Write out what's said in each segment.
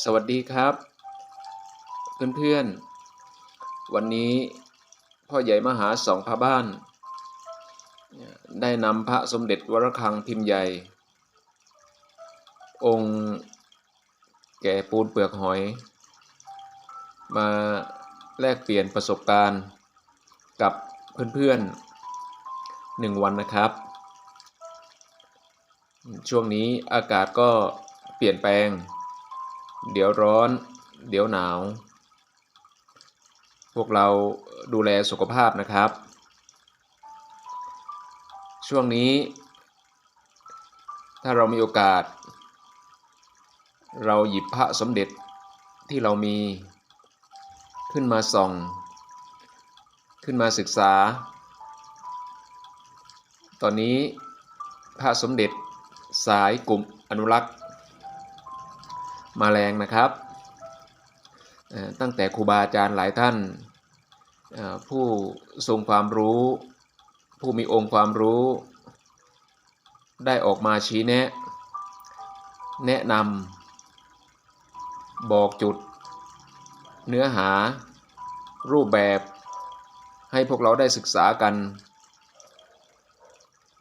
สวัสดีครับ เพื่อนๆ วันนี้พ่อใหญ่มหาสองพระบ้าน ได้นำพระสมเด็จวรคังพิมพ์ใหญ่ องค์แก่ปูนเปลือกหอย มาแลกเปลี่ยนประสบการณ์กับเพื่อนๆหนึ่งวันนะครับ ช่วงนี้อากาศก็เปลี่ยนแปลง เดี๋ยวร้อน เดี๋ยวหนาว พวกเราดูแลสุขภาพนะครับ ช่วงนี้ ถ้าเรามีโอกาส เราหยิบพระสมเด็จที่เรามีขึ้นมาส่อง ขึ้นมาศึกษา ตอนนี้พระสมเด็จสายกลุ่มอนุรักษ์ มาแรงนะครับ ตั้งแต่ครูบาอาจารย์หลายท่านผู้ทรงความรู้ ผู้มีองค์ความรู้ ได้ออกมาชี้แนะ แนะนำบอกจุด เนื้อหา รูปแบบให้พวกเราได้ศึกษากัน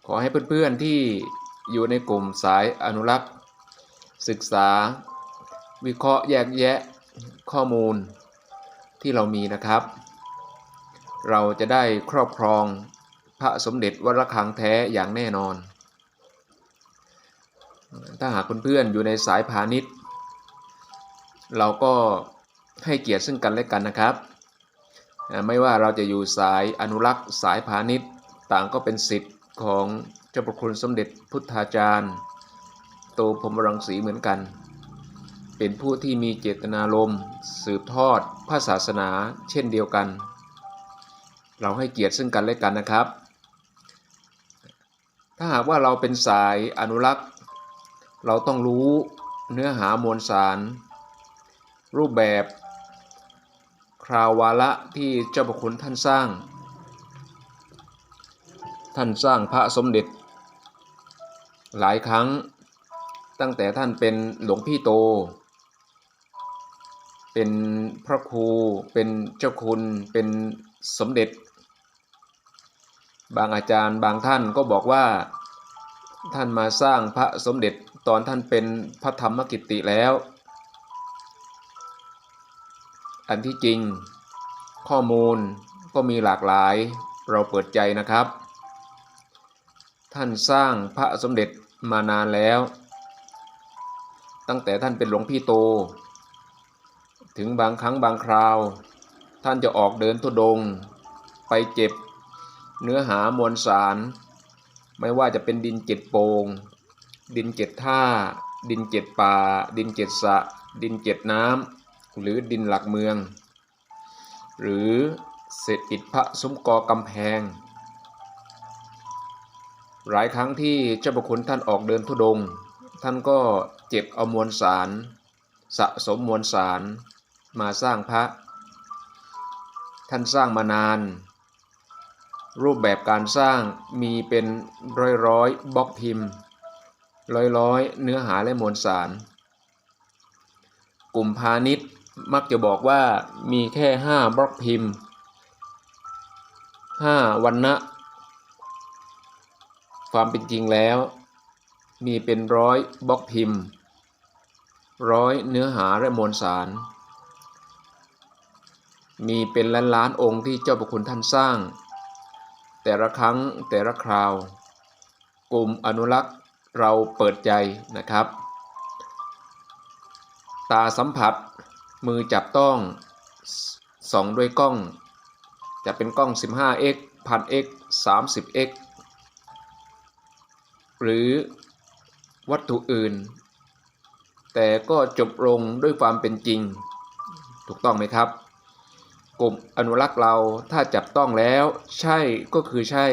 ขอให้เพื่อนๆที่อยู่ในกลุ่มสายอนุรักษ์ ศึกษา วิเคราะห์แยกแยะข้อมูลที่เรามีนะครับ เราจะได้ครอบครองพระสมเด็จวรคังแท้อย่างแน่นอน ถ้าหากเพื่อนๆอยู่ในสายพาณิชย์ เราก็ให้เกียรติซึ่งกันและกันนะครับ ไม่ว่าเราจะอยู่สายอนุรักษ์สายพาณิชย์ต่างก็เป็นสิทธิ์ของเจ้าประคุณสมเด็จพุทธาจารย์ โตพรมรังสีเหมือนกัน เป็นผู้ที่มีเจตนารมณ์สืบทอดพระศาสนาเช่นเดียวกัน เราให้เกียรติซึ่งกันและกันนะครับ ถ้าหากว่าเราเป็นสายอนุรักษ์ เราต้องรู้เนื้อหามวลสาร รูปแบบ คราววาระที่เจ้าประคุณท่านสร้าง ท่านสร้างพระสมเด็จ หลายครั้งตั้งแต่ท่านเป็นหลวงพี่โต เป็นพระครู เป็นเจ้าคุณ เป็นสมเด็จ บางอาจารย์บางท่านก็บอกว่าท่านมาสร้างพระสมเด็จตอนท่านเป็นพระธรรมกิติแล้ว อันที่จริงข้อมูลก็มีหลากหลายเราเปิดใจนะครับ ท่านสร้างพระสมเด็จมานานแล้ว ตั้งแต่ท่านเป็นหลวงพี่โต ถึงบางครั้งบางคราว ท่านจะออกเดินทุดง ไปเจ็บเนื้อหามวลสาร ไม่ว่าจะเป็นดินเจ็ดโปงดินเจ็ดท่า ดินเจ็ดป่า ดินเจ็ดสะ ดินเจ็ดน้ำ หรือดินหลักเมือง หรือเศษอิฐพระซุ้มกอกำแพง หลายครั้งที่เจ้าประคุณท่านออกเดินทุดง ท่านก็เจ็บเอามวลสาร สะสมมวลสาร มาสร้างพระ ท่านสร้างมานาน รูปแบบการสร้างมีเป็นร้อยร้อยๆบล็อกพิมพ์ ร้อยร้อยๆเนื้อหาและมวลสาร กลุ่มพาณิชย์มักจะบอกว่ามีแค่ 5 บล็อกพิมพ์ 5 วันนะความเป็นจริงแล้ว มีเป็นร้อยบล็อกพิมพ์ ร้อยเนื้อหาและมวลสาร มีเป็นล้านล้านๆองค์ที่เจ้าประคุณท่านสร้าง แต่ละครั้งแต่ละคราว กลุ่มอนุรักษ์เราเปิดใจนะครับ ตาสัมผัสมือจับต้องส่องด้วยกล้อง จะเป็นกล้อง 15x 1000x 30x หรือวัตถุอื่น แต่ก็จบลงด้วยความเป็นจริง ถูกต้องไหมครับ กลุ่มอนุรักษ์เราถ้าจับต้องแล้ว ใช่ก็คือใช่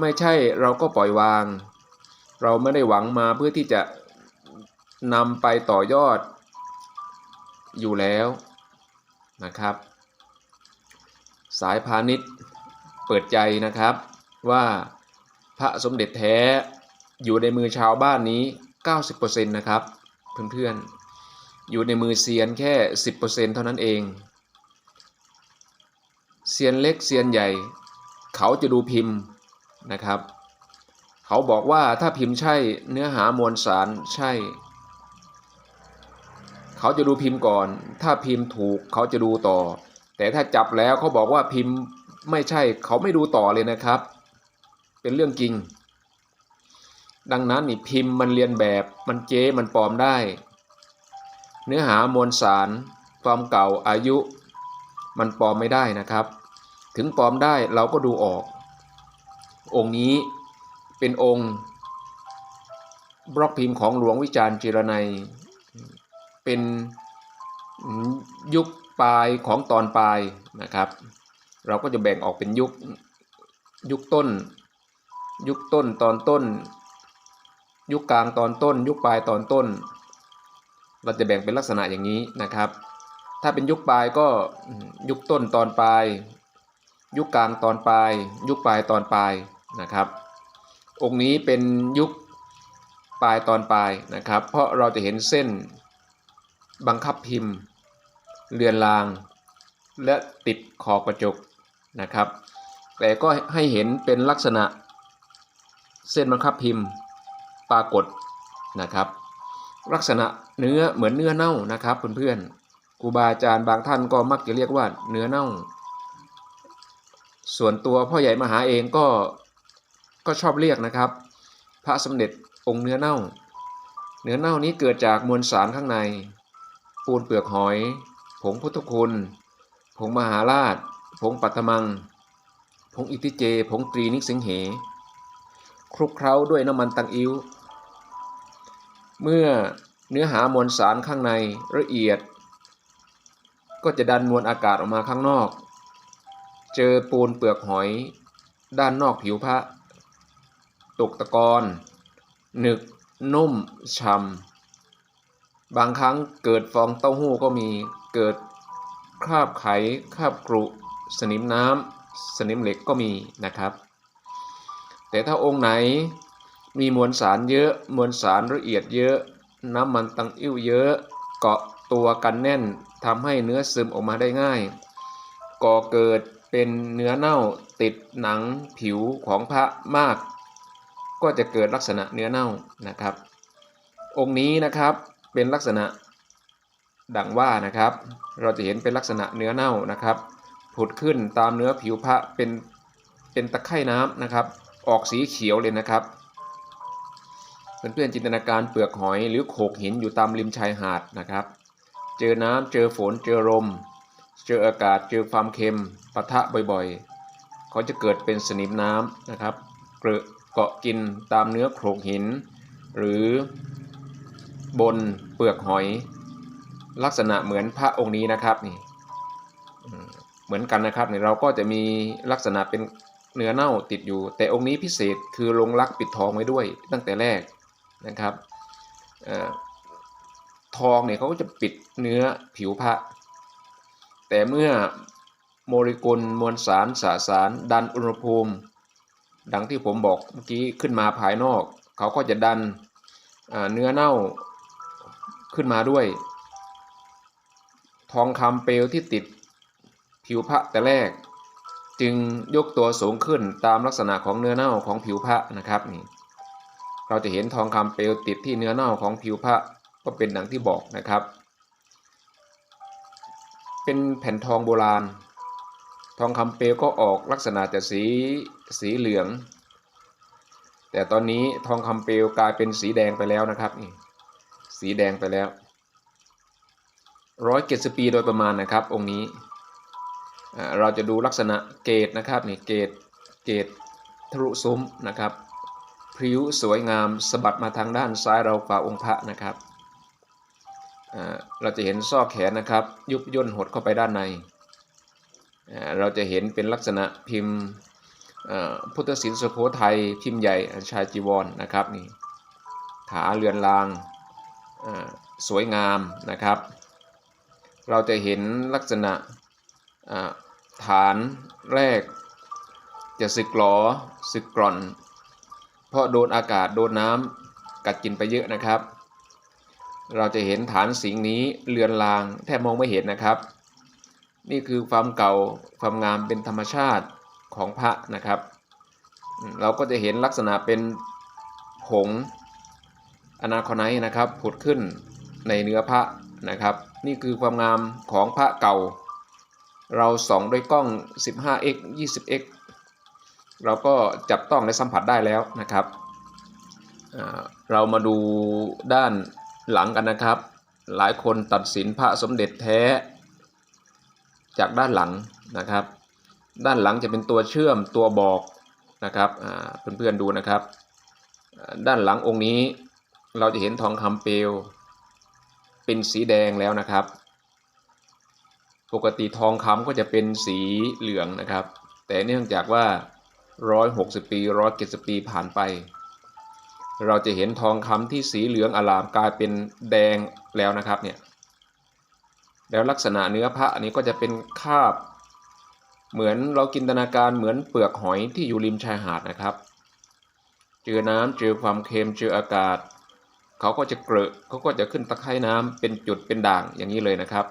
ไม่ใช่เราก็ปล่อยวาง เราไม่ได้หวังมาเพื่อที่จะนำไปต่อยอด อยู่แล้วนะครับ สายพาณิชย์เปิดใจนะครับว่าพระสมเด็จแท้อยู่ในมือชาวบ้านนี้ 90%นะครับเพื่อนๆอยู่ในมือเซียนแค่ 10%เท่านั้นเอง เซียนเล็กเซียนใหญ่ เขาจะดูพิมพ์นะครับ เขาบอกว่าถ้าพิมพ์ใช่เนื้อหามวลสารใช่ เขาจะดูพิมพ์ก่อน ถ้าพิมพ์ถูกเขาจะดูต่อ แต่ถ้าจับแล้วเขาบอกว่าพิมพ์ไม่ใช่เขาไม่ดูต่อเลยนะครับ เป็นเรื่องจริง ดังนั้นนี่พิมพ์มันเรียนแบบมันเจ๊มันปลอมได้ เนื้อหามวลสารความเก่าอายุ มันปลอมไม่ได้นะครับ ถึงปลอมได้เราก็ดูออก องค์นี้เป็นองค์บล็อกพิมพ์ของหลวงวิจารณ์จิรนัย เป็นยุคปลายของตอนปลายนะครับ เราก็จะแบ่งออกเป็นยุคยุคต้น ยุคต้นตอนต้น ยุคกลางตอนต้น ยุคปลายตอนต้น เราจะแบ่งเป็นลักษณะอย่างนี้นะครับ ถ้าเป็นยุคปลายก็ยุคต้นตอนปลาย ยุคกลางตอนปลาย ยุคปลายตอนปลายนะครับ องค์นี้เป็นยุคปลายตอนปลายนะครับ เพราะเราจะเห็นเส้นบังคับพิมพ์ เรือนราง และติดขอบกระจกนะครับ แต่ก็ให้เห็นเป็นลักษณะเส้นบังคับพิมพ์ปรากฏนะครับ ลักษณะเนื้อเหมือนเนื้อเน่านะครับเพื่อนๆครูบาอาจารย์บางท่านก็มักจะเรียกว่าเนื้อเน่า ส่วนตัวพ่อใหญ่มหาเองก็ก็ชอบเรียกนะครับ พระสมเด็จองค์เนื้อเน่า เนื้อเน่านี้เกิดจากมวลสารข้างใน ปูนเปลือกหอย ผงพุทธคุณ ผงมหาราช ผงปัตมัง ผงอิติเจ ผงตรีนิสิงเห คลุกเคล้าด้วยน้ำมันตังอิ้ว เมื่อเนื้อหามวลสารข้างในละเอียด ก็จะดันมวลอากาศออกมาข้างนอก เจอปูนเปลือกหอย ด้านนอกผิวพระ ตกตะกอนหนึกนุ่มฉ่ำบางครั้งเกิดฟองเต้าหู้ก็มีเกิดคราบไขคราบกรุสนิมน้ำสนิมเหล็กก็มีนะครับ แต่ถ้าองค์ไหนมีมวลสารเยอะมวลสารละเอียดเยอะ น้ำมันตังอิ่วเยอะเกาะตัวกันแน่นทำให้เนื้อซึมออกมาได้ง่าย ก่อเกิด เป็นเนื้อเน่าติดหนังผิวของพระมาก ก็จะเกิดลักษณะเนื้อเน่านะครับ องค์นี้นะครับเป็นลักษณะดังว่านะครับ เราจะเห็นเป็นลักษณะเนื้อเน่านะครับ ผุดขึ้นตามเนื้อผิวพระเป็นเป็นตะไคร่น้ำนะครับ ออกสีเขียวเลยนะครับเพื่อนๆจินตนาการเปลือกหอยหรือโขกหินอยู่ตามริมชายหาดนะครับ เจอน้ำเจอฝนเจอลม เจออากาศเจอความเค็มปะทะบ่อยๆ เขาจะเกิดเป็นสนิมน้ำนะครับเกลอะเกาะกินตามเนื้อโขกหิน หรือบนเปลือกหอย ลักษณะเหมือนพระองค์นี้นะครับนี่เหมือนกันนะครับเนี่ยเราก็จะมีลักษณะเป็นเนื้อเน่าติดอยู่ แต่องค์นี้พิเศษคือลงรักปิดทองไว้ด้วยตั้งแต่แรกนะครับอทองเนี่ยเขาก็จะปิดเนื้อผิวพระ แต่เมื่อโมเลกุลมวลสารสสารดันอุณหภูมิ ดังที่ผมบอกเมื่อกี้ขึ้นมาภายนอก เขาก็จะดันเนื้อเน่าขึ้นมาด้วย ทองคำเปลวที่ติดผิวพระแต่แรก จึงยกตัวสูงขึ้นตามลักษณะของเนื้อเน่าของผิวพระนะครับนี่เราจะเห็นทองคำเปลวติดที่เนื้อเน่าของผิวพระก็เป็นดังที่บอกนะครับ เป็นแผ่นทองโบราณ ทองคำเปลวก็ออกลักษณะจะสีสีเหลือง แต่ตอนนี้ทองคำเปลวกลายเป็นสีแดงไปแล้วนะครับนี่สีแดงไปแล้วร้อยเจ็ดสิบปีโดยประมาณนะครับ องค์นี้ เราจะดูลักษณะเกตนะครับนี่เกตเกตทะลุซุ้มนะครับพริ้วสวยงามสะบัดมาทางด้านซ้ายเราฝ่าองค์พระนะครับ เราจะเห็นซอกแขนนะครับ ยุบย่นหดเข้าไปด้านใน เราจะเห็นเป็นลักษณะพิมพ์พุทธศิลป์สุโขทัยพิมพ์ใหญ่ชายจีวรนนะครับนี่ขาเรือนรางสวยงามนะครับ เราจะเห็นลักษณะฐานแรก จะสึกหลอสึกกร่อน เพราะโดนอากาศโดนน้ำกัดกินไปเยอะนะครับ เราจะเห็นฐานสิงนี้เลือนลางแทบมองไม่เห็นนะครับ นี่คือความเก่าความงามเป็นธรรมชาติของพระนะครับ เราก็จะเห็นลักษณะเป็นผงอนาคอไนนะครับผุดขึ้นในเนื้อพระนะครับ นี่คือความงามของพระเก่า เราส่องด้วยกล้อง 15x 20x เราก็จับต้องและสัมผัสได้แล้วนะครับ เรามาดูด้าน หลังกันนะครับ หลายคนตัดสินพระสมเด็จแท้ จากด้านหลังนะครับ ด้านหลังจะเป็นตัวเชื่อมตัวบอกนะครับเพื่อนๆดูนะครับ ด้านหลังองค์นี้เราจะเห็นทองคำเปลว เป็นสีแดงแล้วนะครับ ปกติทองคำก็จะเป็นสีเหลืองนะครับ แต่เนื่องจากว่า 160 ปี 170 ปีผ่านไป เราจะเห็นทองคำที่สีเหลืองอลามกลายเป็นแดงแล้วนะครับเนี่ยแล้วลักษณะเนื้อพระอันนี้ก็จะเป็นคาบ เหมือนเราจินตนาการเหมือนเปลือกหอยที่อยู่ริมชายหาดนะครับ เจอน้ำเจอความเค็มเจออากาศเขาก็จะเกลอะเขาก็จะขึ้นตะไคร่น้ำเป็นจุดเป็นด่างอย่างนี้เลยนะครับ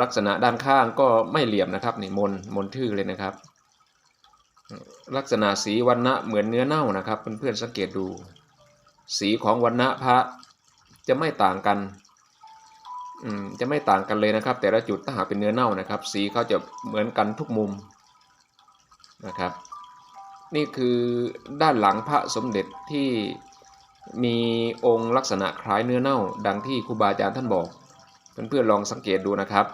ลักษณะด้านข้างก็ไม่เหลี่ยมนะครับนี่มนมนทื่อเลยนะครับ ลักษณะสีวันณะเหมือนเนื้อเน่านะครับเพื่อนๆสังเกตดู สีของวันณะพระจะไม่ต่างกันจะไม่ต่างกันเลยนะครับ แต่ละจุดถ้าหากเป็นเนื้อเน่านะครับ สีเขาจะเหมือนกันทุกมุมนะครับ นี่คือด้านหลังพระสมเด็จที่มีองค์ลักษณะคล้ายเนื้อเน่า ดังที่ครูบาอาจารย์ท่านบอกเพื่อนๆลองสังเกตดูนะครับ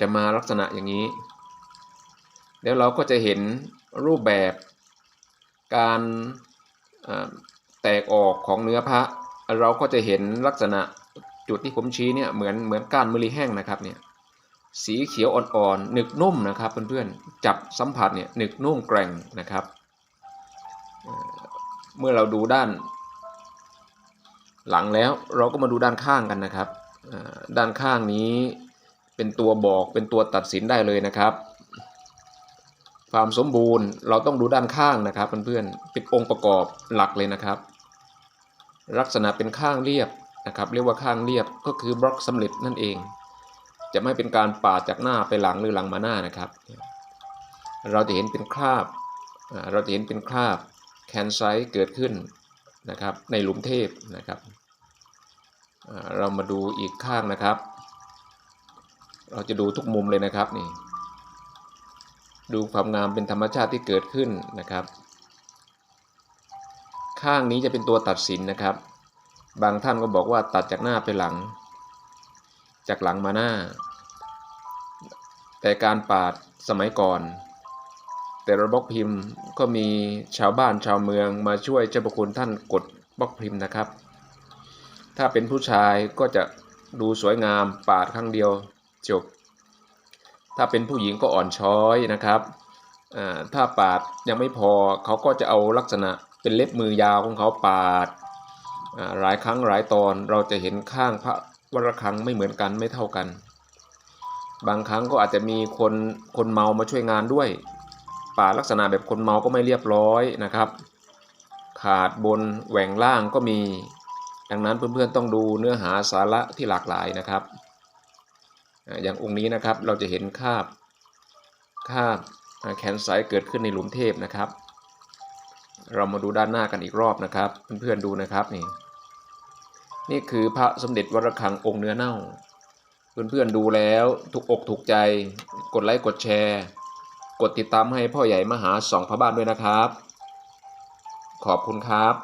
จะมาลักษณะอย่างนี้ แล้วเราก็จะเห็นรูปแบบการแตกออกของเนื้อพระ เราก็จะเห็นลักษณะจุดที่ผมชี้เนี่ยเหมือนเหมือนก้านมะลิแห้งนะครับเนี่ยสีเขียวอ่อนๆหนึกนุ่มนะครับเพื่อนๆจับสัมผัสเนี่ยหนึกนุ่มแกร่งนะครับ เมื่อเราดูด้าน หลังแล้วเราก็มาดูด้านข้างกันนะครับ ด้านข้างนี้เป็นตัวบอกเป็นตัวตัดสินได้เลยนะครับ ความสมบูรณ์เราต้องดูด้านข้างนะครับเพื่อนๆเป็นองค์ประกอบหลักเลยนะครับ ลักษณะเป็นข้างเรียบนะครับเรียกว่าข้างเรียบก็คือบล็อกสำเร็จนั่นเอง จะไม่เป็นการปาดจากหน้าไปหลังหรือหลังมาหน้านะครับ เราจะเห็นเป็นคราบเราจะเห็นเป็นคราบแคนไซต์เกิดขึ้นนะครับในหลุมเทพนะครับเรามาดูอีกข้างนะครับ เราจะดูทุกมุมเลยนะครับนี่ ดูความงามเป็นธรรมชาติที่เกิดขึ้นนะครับ ข้างนี้จะเป็นตัวตัดสินนะครับ บางท่านก็บอกว่าตัดจากหน้าไปหลัง จากหลังมาหน้า แต่การปาดสมัยก่อน แต่ระบล็อกพิมพ์ก็มีชาวบ้านชาวเมืองมาช่วยเจ้าประคุณท่านกดบล็อกพิมพ์นะครับ ถ้าเป็นผู้ชายก็จะดูสวยงามปาดครั้งเดียวจบ ถ้าเป็นผู้หญิงก็อ่อนช้อยนะครับถ้าปาดยังไม่พอเขาก็จะเอาลักษณะเป็นเล็บมือยาวของเขาปาดหลายครั้งหลายตอนเราจะเห็นข้างพระวรคังไม่เหมือนกันไม่เท่ากัน บางครั้งก็อาจจะมีคนคนเมามาช่วยงานด้วย ปาดลักษณะแบบคนเมาก็ไม่เรียบร้อยนะครับ ขาดบนแหว่งล่างก็มี ดังนั้นเพื่อนๆต้องดูเนื้อหาสาระที่หลากหลายนะครับ อย่างองค์นี้นะครับเราจะเห็นคาบคาบแขนสายเกิดขึ้นในหลุมเทพนะครับ เรามาดูด้านหน้ากันอีกรอบนะครับ เพื่อนๆดูนะครับนี่นี่คือพระสมเด็จวรคังองค์เนื้อเน่า เพื่อนๆดูแล้วถูกอกถูกใจ กดไลค์กดแชร์ กดติดตามให้พ่อใหญ่มหาสองพระบ้านด้วยนะครับ ขอบคุณครับ